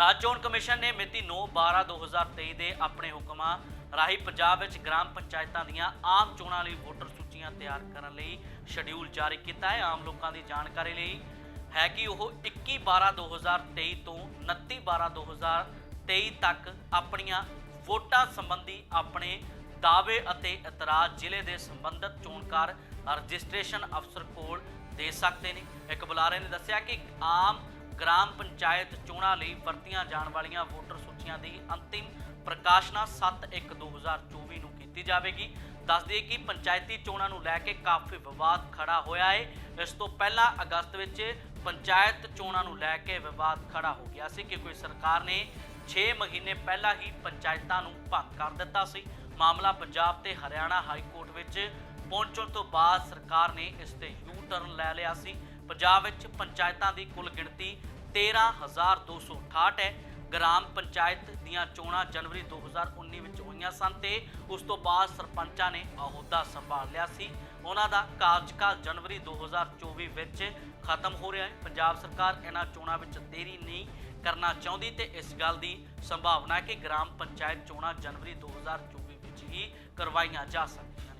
ਰਾਜ ਚੋਣ ਕਮਿਸ਼ਨ ਨੇ ਮਿਤੀ 9/12/2023 ਦੇ ਆਪਣੇ ਹੁਕਮਾਂ ਰਾਹੀਂ ਪੰਜਾਬ ਵਿੱਚ ਗ੍ਰਾਮ ਪੰਚਾਇਤਾਂ ਦੀਆਂ ਆਮ ਚੋਣਾਂ ਲਈ ਵੋਟਰ ਸੂਚੀਆਂ ਤਿਆਰ ਕਰਨ ਲਈ ਸ਼ਡਿਊਲ ਜਾਰੀ ਕੀਤਾ ਹੈ। ਆਮ ਲੋਕਾਂ ਦੀ ਜਾਣਕਾਰੀ ਲਈ ਹੈ ਕਿ ਉਹ 21/12/2023 ਤੋਂ 29/12/2023 ਤੱਕ ਆਪਣੀਆਂ ਵੋਟਾਂ ਸੰਬੰਧੀ ਆਪਣੇ ਦਾਅਵੇ ਅਤੇ ਇਤਰਾਜ਼ ਜ਼ਿਲ੍ਹੇ ਦੇ ਸੰਬੰਧਤ ਚੋਣਕਾਰ ਰਜਿਸਟ੍ਰੇਸ਼ਨ ਅਫਸਰ ਕੋਲ ਦੇ ਸਕਦੇ ਨੇ। ਇੱਕ ਬੁਲਾਰੇ ਨੇ ਦੱਸਿਆ ਕਿ ਆਮ ਗ੍ਰਾਮ ਪੰਚਾਇਤ ਚੋਣਾਂ ਲਈ ਵਰਤੀਆਂ ਜਾਣ ਵਾਲੀਆਂ ਵੋਟਰ ਸੂਚੀਆਂ ਦੀ ਅੰਤਿਮ ਪ੍ਰਕਾਸ਼ਨਾ 7/1/2024 ਨੂੰ ਕੀਤੀ ਜਾਵੇਗੀ। ਦੱਸ ਦਈਏ ਕਿ ਪੰਚਾਇਤੀ ਚੋਣਾਂ ਨੂੰ ਲੈ ਕੇ ਕਾਫੀ ਵਿਵਾਦ ਖੜਾ ਹੋਇਆ ਹੈ ਇਸ ਤੋਂ ਪਹਿਲਾਂ ਅਗਸਤ ਵਿੱਚ ਪੰਚਾਇਤ ਚੋਣਾਂ ਨੂੰ ਲੈ ਕੇ ਵਿਵਾਦ ਖੜਾ ਹੋ ਗਿਆ ਸੀ ਕਿ ਕੋਈ ਸਰਕਾਰ ਨੇ 6 ਮਹੀਨੇ ਪਹਿਲਾਂ ਹੀ ਪੰਚਾਇਤਾਂ ਨੂੰ ਭੰਗ ਕਰ ਦਿੱਤਾ ਸੀ। ਮਾਮਲਾ ਪੰਜਾਬ ਤੇ ਹਰਿਆਣਾ ਹਾਈ ਕੋਰਟ ਵਿੱਚ ਪਹੁੰਚਣ ਤੋਂ ਬਾਅਦ ਸਰਕਾਰ ਨੇ ਇਸ ਤੇ ਯੂ ਟਰਨ ਲੈ ਲਿਆ ਸੀ। ਪੰਜਾਬ ਵਿੱਚ ਪੰਚਾਇਤਾਂ ਦੀ ਕੁੱਲ ਗਿਣਤੀ 13268 ਹੈ। ਗ੍ਰਾਮ ਪੰਚਾਇਤ ਦੀਆਂ ਚੋਣਾਂ ਜਨਵਰੀ 2019 ਵਿੱਚ ਹੋਈਆਂ ਸਨ ਤੇ ਉਸ ਤੋਂ ਬਾਅਦ ਸਰਪੰਚਾਂ ਨੇ ਅਹੁਦਾ ਸੰਭਾਲ ਲਿਆ ਸੀ। ਉਹਨਾਂ ਦਾ ਕਾਰਜਕਾਲ ਜਨਵਰੀ 2024 ਵਿੱਚ ਖਤਮ ਹੋ ਰਿਹਾ ਹੈ। ਪੰਜਾਬ ਸਰਕਾਰ ਇਹਨਾਂ ਚੋਣਾਂ ਵਿੱਚ ਦੇਰੀ ਨਹੀਂ ਕਰਨਾ ਚਾਹੁੰਦੀ ਤੇ ਇਸ ਗੱਲ ਦੀ ਸੰਭਾਵਨਾ ਹੈ ਕਿ ਗ੍ਰਾਮ ਪੰਚਾਇਤ ਚੋਣਾਂ ਜਨਵਰੀ 2024 ਵਿੱਚ ਹੀ ਕਰਵਾਈਆਂ ਜਾ ਸਕਦੀਆਂ